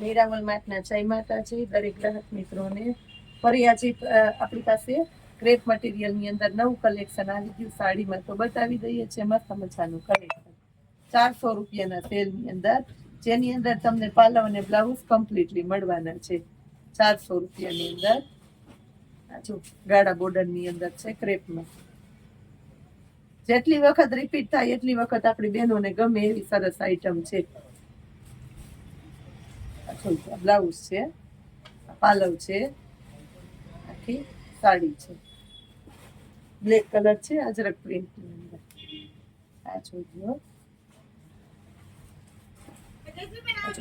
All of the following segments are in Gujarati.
મીરામલ માટના જય માતાજી, દરેક ગ્રાહક મિત્રોને. ફરી આજે આપણી પાસે ક્રેપ મટીરિયલની અંદર નવું કલેક્શન આવી ગયું. સાડીમાં તો બતાવી દઈએ છીએ, મસ્ત મજાનું કલેક્શન. ચારસો રૂપિયાના સેલની અંદર, જેની અંદર તમને પાલવ અને બ્લાઉઝ કમ્પ્લીટલી મળવાના છે. ચારસો રૂપિયાની અંદર. જો બોર્ડર બોર્ડરની અંદર છે ક્રેપમાં. જેટલી વખત રિપીટ થાય, એટલી વખત આપણી બહેનોને ગમે એવી સરસ આઈટમ છે. બ્લાઉઝ છે પાલવ છે આખી સાડી છે. બ્લેક કલર છે અજરક પ્રિન્ટ આ જોજો.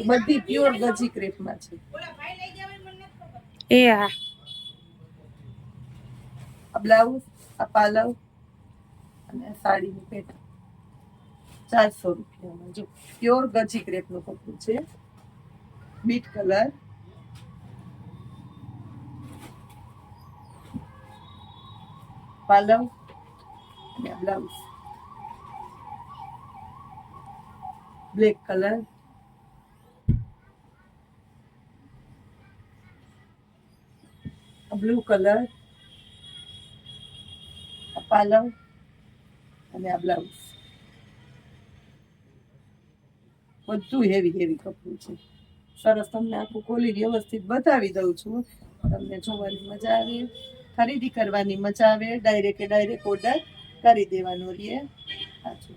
બધી પ્યોર ગજી ક્રેપમાં છે. એ હા આ બ્લાઉઝ આ પાલવ અને સાડીનું પેટર્ન. ચારસો રૂપિયામાં. જો પ્યોર ગજી ક્રેપનું કપડું છે. બીટ કલર પાલવ અને આ blouse black colour blue colour આ પાલવ અને આ બ્લાઉઝ બધું હેવી હેવી કપડું છે સરસ તમને આખું ખોલી વ્યવસ્થિત બતાવી દઉં છું. તમને જોવાની મજા આવે, ખરીદી કરવાની મજા આવે ડાયરેક્ટ ડાયરેક્ટ ઓર્ડર કરી દેવાનો રહીએ સાચું.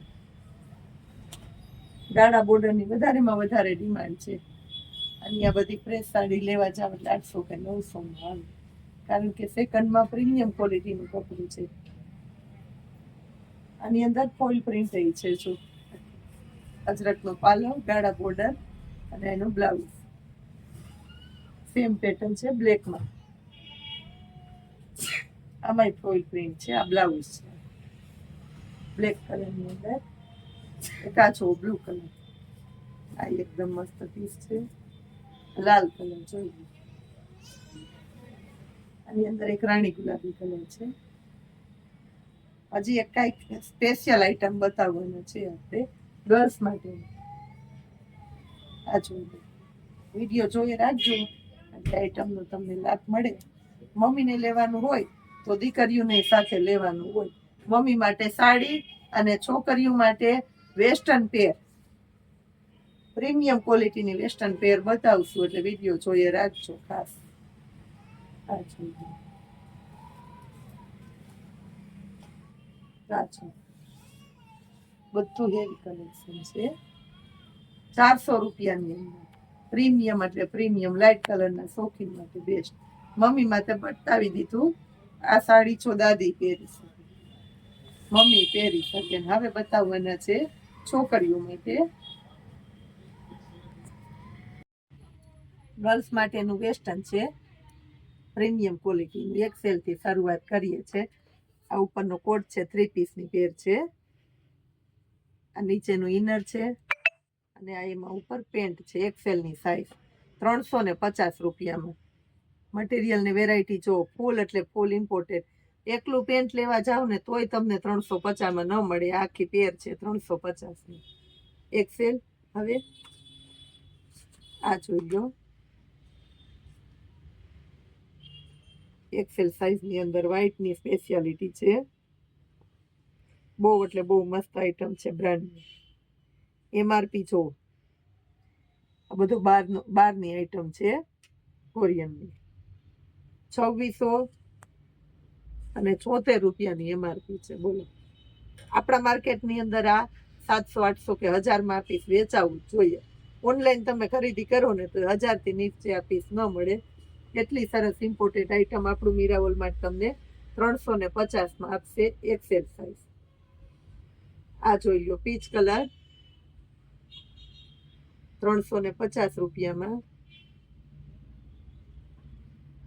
ગાળા બોર્ડરની વધારેમાં વધારે ડિમાન્ડ છે. અને આ બધી પ્રેસ સાડી લેવા જાવ એટલે આઠસો કે નવસોમાં આવે. કારણ કે સેકન્ડમાં પ્રીમિયમ ક્વોલિટીનું કપડું છે. આની અંદર ફોઇલ પ્રિન્ટ છે જો. અજરકનો પાલવ ગાળા બોર્ડર અને એનું બ્લાઉઝ સેમ પેટર્ન છે બ્લેકમાં આમાંય ફોઇલ પ્રિન્ટ છે, આ બ્લાઉઝ છે. બ્લેક કલરની અંદર. કાચો બ્લુ કલર આ એકદમ મસ્ત પીસ છે. લાલ કલર જોઈએ આની અંદર એક રાણી ગુલાબી કલર છે. હજી એક કાંઈક સ્પેશિયલ આઈટમ બતાવવાનો છે આપણે ગર્લ્સ માટે. આ વીડિયો જોઈ રાખજો. એટલે આઈટમનો તમને લાભ મળે. મમ્મીને લેવાનું હોય તો દીકરીઓને સાથે લેવાનું હોય. મમ્મી માટે સાડી અને છોકરીઓ માટે વેસ્ટર્ન પેર પ્રીમિયમ ક્વોલિટીની વેસ્ટર્ન પેર બતાવશું એટલે વીડિયો જોઈએ રાખજો ખાસ. જોઈએ બધું હેવી કલેક્શન છે. ચારસો રૂપિયાની અંદર. પ્રીમિયમ એટલે પ્રીમિયમ લાઇટ કલરના શોખીન માટે બેસ્ટ મમ્મી માટે બતાવી દીધું, આ સાડી છો દાદી પહેરી શકે. મમ્મી પહેરી શકે હવે બતાવવાના છે છોકરીઓ માટે. ગર્લ્સ માટેનું વેસ્ટર્ન છે. પ્રીમિયમ ક્વોલિટીનું એક્સેલથી શરૂઆત કરીએ છે. આ ઉપરનો કોટ છે થ્રી પીસની પેર છે. આ નીચેનું ઇનર છે. અને આ એમાં ઉપર પેન્ટ છે એક્સેલની સાઈઝ ત્રણસો ને પચાસ રૂપિયામાં. મટીરિયલની વેરાયટી જો ફૂલ એટલે ફૂલ ઇમ્પોર્ટેડ એકલું પેન્ટ લેવા જાઓ ને તોય તમને ત્રણસો પચાસમાં ન મળે. આખી પેર છે ત્રણસો પચાસની એક્સેલ હવે? આ જોઈ લો. એક્સેલ સાઈઝની અંદર વ્હાઇટની સ્પેશિયાલિટી છે. બહુ એટલે બહુ મસ્ત આઈટમ છે બ્રાન્ડની એમઆરપી જો આ બધું બારનો બહારની આઈટમ છે, કોરિયનની. છવ્વીસો અને છોતેર રૂપિયાની એમઆરપી છે, બોલો. આપણા માર્કેટની અંદર આ સાતસો, આઠસો કે હજારમાં પીસ વેચાવું જોઈએ. ઓનલાઈન તમે ખરીદી કરો ને તો હજારથી નીચે આ પીસ ન મળે. એટલી સરસ ઇમ્પોર્ટેડ આઈટમ આપણું મીરાવોલમાં તમને ત્રણસો ને પચાસમાં આપશે એક્સેલ સાઈઝ આ જોઈ લો પીચ કલર ત્રણસો ને પચાસ રૂપિયામાં.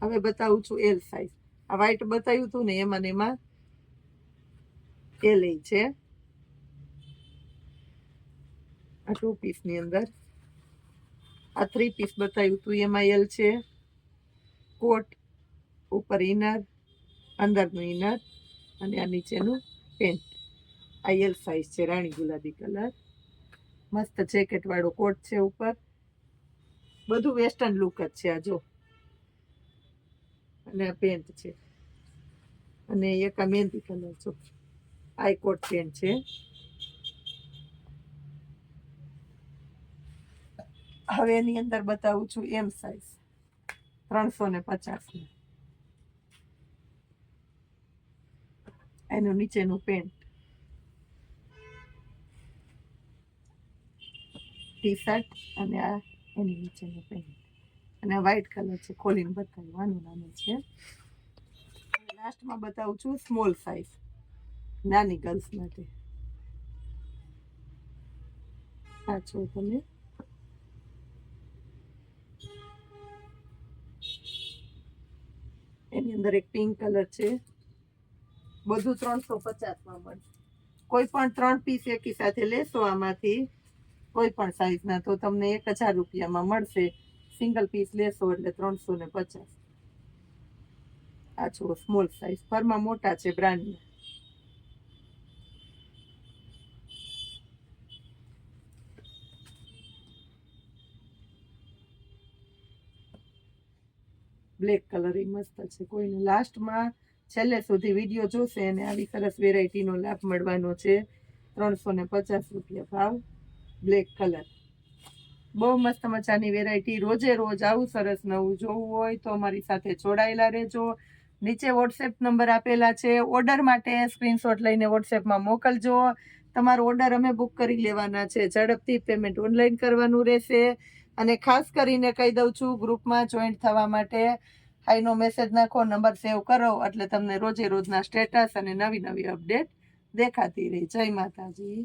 હવે બતાવું છું એલ સાઈઝ આ વ્હાઈટ બતાવ્યું હતું ને એમાં એમાં એલ છે. આ ટુ પીસની અંદર. આ થ્રી પીસ બતાવ્યું હતું એમાં એલ છે. કોટ, ઉપર ઇનર અંદરનું ઇનર અને આ નીચેનું પેન્ટ આ એલ સાઈઝ છે, રાણી ગુલાબી કલર મસ્ત જેકેટ વાળો કોટ છે ઉપર. બધું વેસ્ટર્ન લુક જ છે આ જો. અને આ પેન્ટ છે. અને એક આ મહેંદી કલર જો આઈકોટ પેન્ટ છે. હવે એની અંદર બતાવું છું એમ સાઈઝ ત્રણસો ને પચાસ એનું નીચેનું પેન્ટ ટી શર્ટ અને આ એની નીચેનું પેન્ટ અને વ્હાઈટ કલર છે ખોલીને બતાવ્યું. નાનું છે. લાસ્ટમાં બતાવું છું સ્મોલ સાઇઝ નાની ગર્લ્સ માટે. આ છો તમે. એની અંદર એક પિંક કલર છે. બધું ત્રણસો પચાસમાં મળશે. કોઈ પણ ત્રણ પીસ એકી સાથે લેશો આમાંથી. કોઈ પણ સાઈઝના તો તમને એક હજાર રૂપિયામાં મળશે. સિંગલ પીસ લેશો એટલે ત્રણસો ને પચાસ. આ છો સ્મોલ સાઈઝ ફરમાં મોટા છે બ્રાન્ડના બ્લેક કલર એ મસ્ત છે. કોઈને લાસ્ટમાં છેલ્લે સુધી વીડિયો જોશે અને આવી સરસ વેરાયટીનો લાભ મળવાનો છે. ત્રણસો ને પચાસ રૂપિયા ભાવ. બ્લેક કલર બહુ મસ્ત મજાની વેરાયટી રોજે રોજ આવું સરસ નવું જોવું હોય તો અમારી સાથે જોડાયેલા રહેજો. નીચે વોટ્સએપ નંબર આપેલા છે. ઓર્ડર માટે સ્ક્રીનશોટ લઈને વોટ્સએપમાં મોકલજો. તમારો ઓર્ડર અમે બુક કરી લેવાના છે. ઝડપથી પેમેન્ટ ઓનલાઈન કરવાનું રહેશે. અને ખાસ કરીને કહી દઉં છું ગ્રુપમાં જોઈન્ટ થવા માટે હાઈનો મેસેજ નાખો નંબર સેવ કરો, એટલે તમને રોજે રોજના સ્ટેટસ અને નવી નવી અપડેટ દેખાતી રહે. જય માતાજી.